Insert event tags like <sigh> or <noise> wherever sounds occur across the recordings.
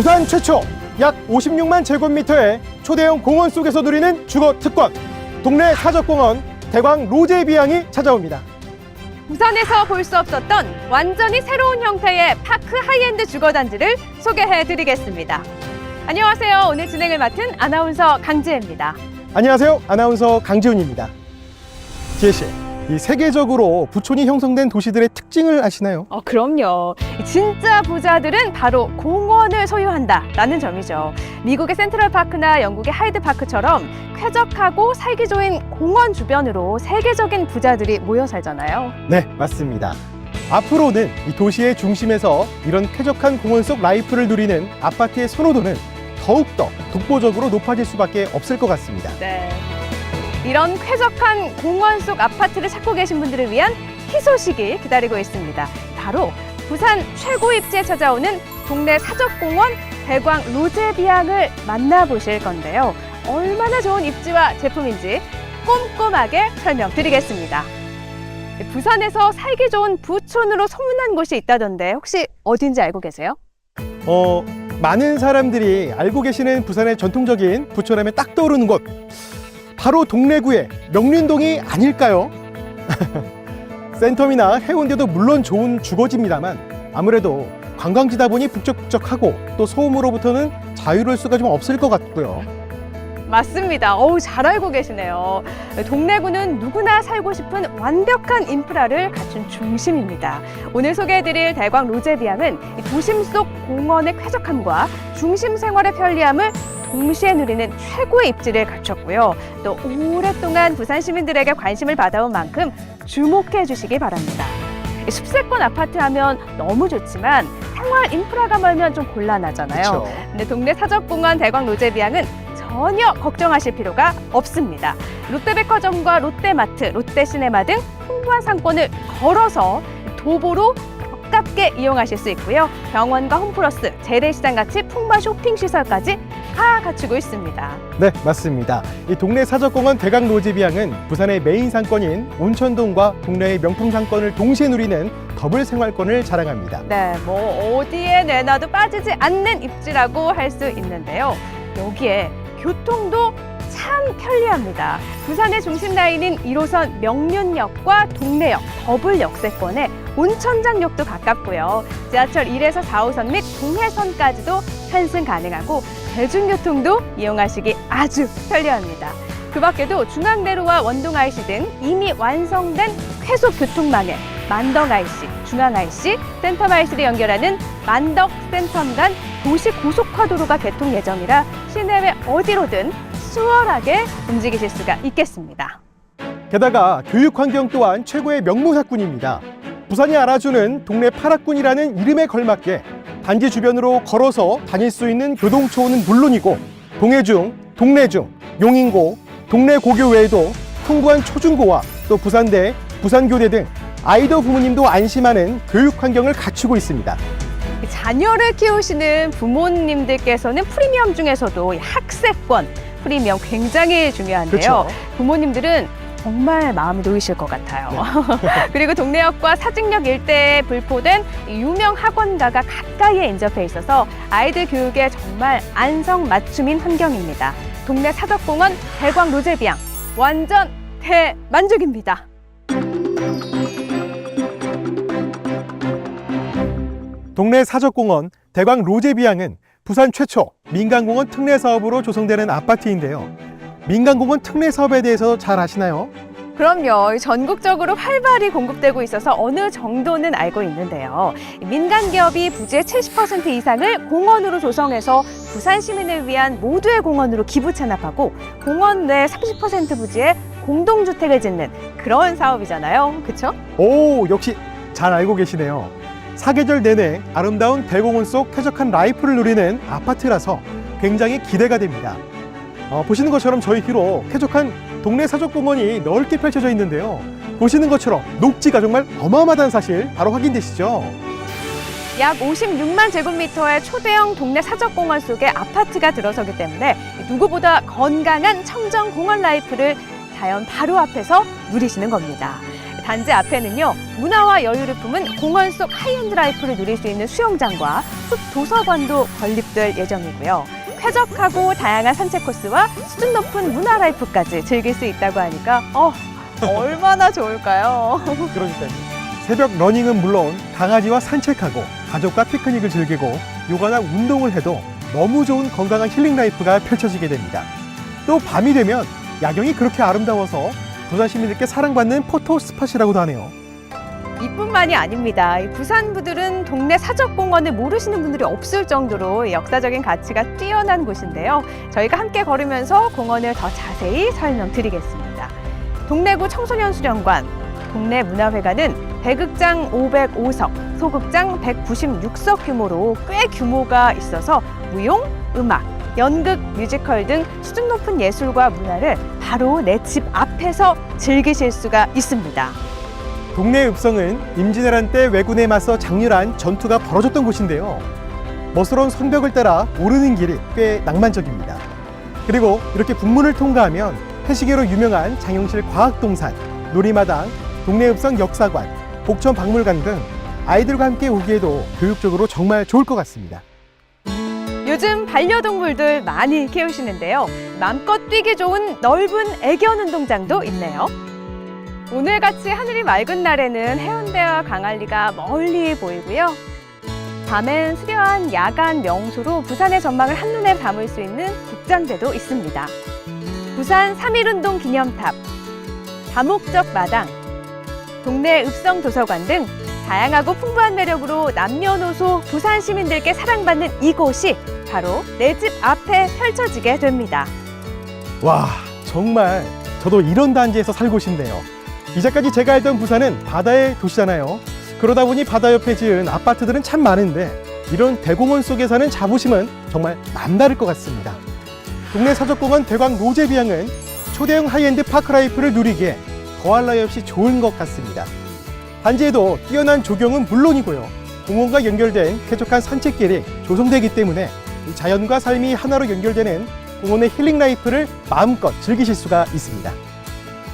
부산 최초 약 56만 제곱미터의 초대형 공원 속에서 누리는 주거 특권 동네 사적공원 대광 로제 비양이 찾아옵니다. 부산에서 볼 수 없었던 완전히 새로운 형태의 파크 하이엔드 주거단지를 소개해 드리겠습니다. 안녕하세요. 오늘 진행을 맡은 아나운서 강지혜입니다. 안녕하세요. 아나운서 강지훈입니다. 지혜 씨, 이 세계적으로 부촌이 형성된 도시들의 특징을 아시나요? 어, 그럼요. 진짜 부자들은 바로 공원을 소유한다라는 점이죠. 미국의 센트럴파크나 영국의 하이드파크처럼 쾌적하고 살기 좋은 공원 주변으로 세계적인 부자들이 모여 살잖아요. 네, 맞습니다. 앞으로는 이 도시의 중심에서 이런 쾌적한 공원 속 라이프를 누리는 아파트의 선호도는 더욱더 독보적으로 높아질 수밖에 없을 것 같습니다. 네. 이런 쾌적한 공원 속 아파트를 찾고 계신 분들을 위한 희소식이 기다리고 있습니다. 바로 부산 최고 입지에 찾아오는 동네 사적공원 대광 로제비앙을 만나보실 건데요. 얼마나 좋은 입지와 제품인지 꼼꼼하게 설명드리겠습니다. 부산에서 살기 좋은 부촌으로 소문난 곳이 있다던데 혹시 어딘지 알고 계세요? 어, 많은 사람들이 알고 계시는 부산의 전통적인 부촌하면 딱 떠오르는 곳 바로 동래구의 명륜동이 아닐까요? <laughs> 센텀이나 해운대도 물론 좋은 주거지입니다만 아무래도 관광지다 보니 북적북적하고 또 소음으로부터는 자유로울 수가 좀 없을 것 같고요. 맞습니다. 어우, 잘 알고 계시네요. 동래구는 누구나 살고 싶은 완벽한 인프라를 갖춘 중심입니다. 오늘 소개해드릴 대광 로제비앙은 이 도심 속 공원의 쾌적함과 중심 생활의 편리함을 동시에 누리는 최고의 입지를 갖췄고요. 또 오랫동안 부산 시민들에게 관심을 받아온 만큼 주목해 주시기 바랍니다. 이 숲세권 아파트 하면 너무 좋지만 생활 인프라가 멀면 좀 곤란하잖아요. 그렇죠. 근데 동네 사적공원 대광 로제비앙은 전혀 걱정하실 필요가 없습니다. 롯데백화점과 롯데마트, 롯데시네마 등 풍부한 상권을 걸어서 도보로 가깝게 이용하실 수 있고요. 병원과 홈플러스, 재래시장 같이 풍부한 쇼핑 시설까지 다 갖추고 있습니다. 네, 맞습니다. 이 동네 사적공원 대강 로지비앙은 부산의 메인 상권인 온천동과 동네의 명품 상권을 동시에 누리는 더블 생활권을 자랑합니다. 네, 뭐 어디에 내놔도 빠지지 않는 입지라고 할 수 있는데요. 여기에 교통도 참 편리합니다. 부산의 중심 라인인 1호선 명륜역과 동래역 더블 역세권에 온천장역도 가깝고요. 지하철 1에서 4호선 및 동해선까지도 환승 가능하고 대중교통도 이용하시기 아주 편리합니다. 그 밖에도 중앙대로와 원동 IC 등 이미 완성된 쾌속 교통망에 만덕 IC, 중앙 IC, 센텀 IC를 연결하는 만덕 센텀 간 도시 고속화도로가 개통 예정이라 시내외 어디로든 수월하게 움직이실 수가 있겠습니다. 게다가 교육 환경 또한 최고의 명문학군입니다. 부산이 알아주는 동네 파락군이라는 이름에 걸맞게 단지 주변으로 걸어서 다닐 수 있는 교동초는 물론이고 동해중, 동래중, 용인고, 동래 고교 외에도 풍부한 초중고와 또 부산대, 부산교대 등 아이들 부모님도 안심하는 교육 환경을 갖추고 있습니다. 자녀를 키우시는 부모님들께서는 프리미엄 중에서도 이 학세권 프리미엄 굉장히 중요한데요. 그렇죠. 부모님들은 정말 마음이 놓이실 것 같아요. <laughs> 그리고 동래역과 사직역 일대에 불포된 이 유명 학원가가 가까이에 인접해 있어서 아이들 교육에 정말 안성맞춤인 환경입니다. 동네 사덕공원 대광 로제비앙 완전 대만족입니다. 동네 사적공원 대광 로제비앙은 부산 최초 민간공원 특례 사업으로 조성되는 아파트인데요. 민간공원 특례 사업에 대해서 잘 아시나요? 그럼요. 전국적으로 활발히 공급되고 있어서 어느 정도는 알고 있는데요. 민간 기업이 부지의 70% 이상을 공원으로 조성해서 부산 시민을 위한 모두의 공원으로 기부 체납하고 공원 내 30% 부지에 공동주택을 짓는 그런 사업이잖아요. 그렇죠? 오, 역시 잘 알고 계시네요. 사계절 내내 아름다운 대공원 속 쾌적한 라이프를 누리는 아파트라서 굉장히 기대가 됩니다. 어, 보시는 것처럼 저희 뒤로 쾌적한 동네 사적공원이 넓게 펼쳐져 있는데요. 보시는 것처럼 녹지가 정말 어마어마하다는 사실 바로 확인되시죠? 약 56만 제곱미터의 초대형 동네 사적공원 속에 아파트가 들어서기 때문에 누구보다 건강한 청정 공원 라이프를 자연 바로 앞에서 누리시는 겁니다. 단지 앞에는요 문화와 여유를 품은 공원 속 하이엔드 라이프를 누릴 수 있는 수영장과 숲 도서관도 건립될 예정이고요. 쾌적하고 다양한 산책 코스와 수준 높은 문화 라이프까지 즐길 수 있다고 하니까 어 얼마나 좋을까요? <laughs> 그러니까요. 새벽 러닝은 물론 강아지와 산책하고 가족과 피크닉을 즐기고 요가나 운동을 해도 너무 좋은 건강한 힐링 라이프가 펼쳐지게 됩니다. 또 밤이 되면 야경이 그렇게 아름다워서 부산 시민들께 사랑받는 포토 스팟이라고도 하네요. 이뿐만이 아닙니다. 이 부산부들은 동네 사적공원을 모르시는 분들이 없을 정도로 역사적인 가치가 뛰어난 곳인데요. 저희가 함께 걸으면서 공원을 더 자세히 설명드리겠습니다. 동래구 청소년 수련관, 동래 문화회관은 배극장 505석, 소극장 196석 규모로 꽤 규모가 있어서 무용, 음악, 연극, 뮤지컬 등 수준 높은 예술과 문화를 바로 내 집 앞에서 즐기실 수가 있습니다. 동네 읍성은 임진왜란 때 왜군에 맞서 장렬한 전투가 벌어졌던 곳인데요. 멋스러운 성벽을 따라 오르는 길이 꽤 낭만적입니다. 그리고 이렇게 북문을 통과하면 해시계로 유명한 장영실 과학동산, 놀이마당, 동네 읍성 역사관, 복천 박물관 등 아이들과 함께 오기에도 교육적으로 정말 좋을 것 같습니다. 요즘 반려동물들 많이 키우시는데요. 맘껏 뛰기 좋은 넓은 애견 운동장도 있네요. 오늘같이 하늘이 맑은 날에는 해운대와 강안리가 멀리 보이고요. 밤엔 수려한 야간 명소로 부산의 전망을 한눈에 담을 수 있는 국장대도 있습니다. 부산 3.1운동 기념탑, 다목적 마당, 동네 읍성 도서관 등 다양하고 풍부한 매력으로 남녀노소 부산 시민들께 사랑받는 이곳이 바로 내 집 앞에 펼쳐지게 됩니다. 와, 정말 저도 이런 단지에서 살고 싶네요. 이제까지 제가 알던 부산은 바다의 도시잖아요. 그러다 보니 바다 옆에 지은 아파트들은 참 많은데 이런 대공원 속에 사는 자부심은 정말 남다를 것 같습니다. 동네 사적공원 대광 로제비앙은 초대형 하이엔드 파크라이프를 누리기에 더할 나위 없이 좋은 것 같습니다. 단지에도 뛰어난 조경은 물론이고요. 공원과 연결된 쾌적한 산책길이 조성되기 때문에 이 자연과 삶이 하나로 연결되는 공원의 힐링 라이프를 마음껏 즐기실 수가 있습니다.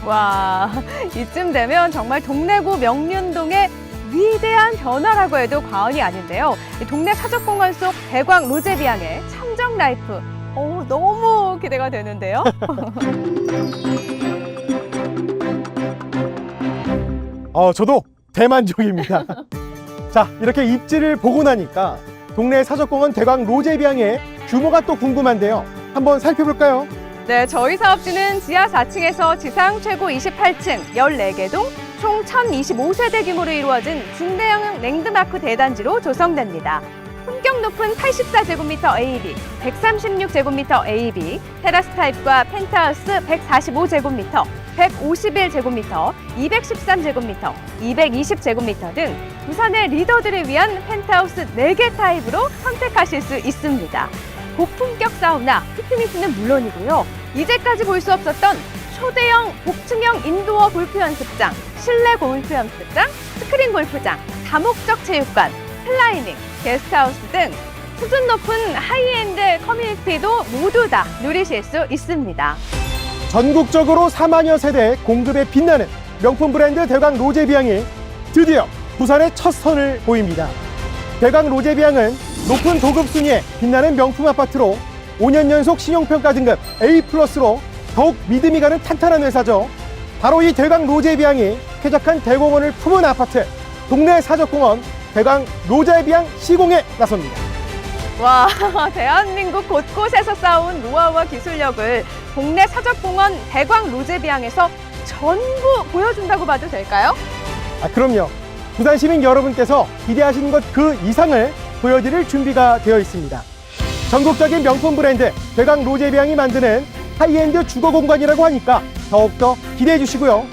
와, 이쯤 되면 정말 동래구 명륜동의 위대한 변화라고 해도 과언이 아닌데요. 이 동네 사적공원 속 대광 로제비앙의 청정 라이프. 오, 너무 기대가 되는데요. <laughs> 어, 저도 대만족입니다. <laughs> 자, 이렇게 입지를 보고 나니까 동네 사적공원 대광 로제비앙의 규모가 또 궁금한데요. 한번 살펴볼까요? 네, 저희 사업지는 지하 4층에서 지상 최고 28층 14개 동, 총 1025세대 규모로 이루어진 중대형 랜드마크 대단지로 조성됩니다. 품격 높은 84제곱미터 A, B, 136제곱미터 A, B, 테라스 타입과 펜트하우스 145제곱미터, 151제곱미터, 213제곱미터, 220제곱미터 등 부산의 리더들을 위한 펜트하우스 4개 타입으로 선택하실 수 있습니다. 고품격 사우나, 피트니스는 물론이고요. 이제까지 볼 수 없었던 초대형 복층형 인도어 골프 연습장, 실내 골프 연습장, 스크린 골프장, 다목적 체육관, 클라이밍, 게스트하우스 등 수준 높은 하이엔드 커뮤니티도 모두 다 누리실 수 있습니다. 전국적으로 4만여 세대 공급에 빛나는 명품 브랜드 대광 로제비앙이 드디어 부산의 첫 선을 보입니다. 대광 로제비앙은 높은 도급 순위에 빛나는 명품 아파트로 5년 연속 신용평가 등급 A+로 더욱 믿음이 가는 탄탄한 회사죠. 바로 이 대광 로제비앙이 쾌적한 대공원을 품은 아파트 동네 사적공원 대광 로제비앙 시공에 나섭니다. 와, <laughs> 대한민국 곳곳에서 쌓아온 노하우와 기술력을 동네 사적공원 대광 로제비앙에서 전부 보여준다고 봐도 될까요? 아, 그럼요. 부산 시민 여러분께서 기대하시는 것그 이상을 보여드릴 준비가 되어 있습니다. 전국적인 명품 브랜드 대강 로제비앙이 만드는 하이엔드 주거 공간이라고 하니까 더욱더 기대해 주시고요.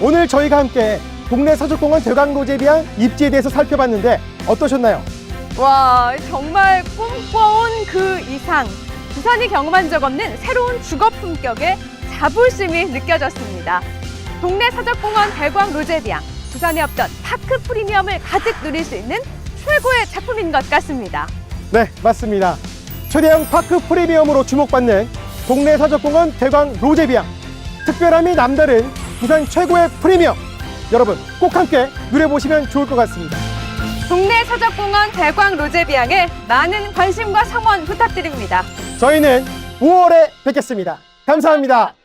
오늘 저희가 함께 동네 서적공원 대강 로제비앙 입지에 대해서 살펴봤는데 어떠셨나요? 와, 정말 꿈꿔온 그 이상. 부산이 경험한 적 없는 새로운 주거 품격의 자부심이 느껴졌습니다. 동네 사적공원 대광 로제비앙. 부산에 없던 파크 프리미엄을 가득 누릴 수 있는 최고의 작품인 것 같습니다. 네, 맞습니다. 초대형 파크 프리미엄으로 주목받는 동네 사적공원 대광 로제비앙. 특별함이 남다른 부산 최고의 프리미엄. 여러분 꼭 함께 누려보시면 좋을 것 같습니다. 동네 서적공원 대광 로제비앙에 많은 관심과 성원 부탁드립니다. 저희는 5월에 뵙겠습니다. 감사합니다.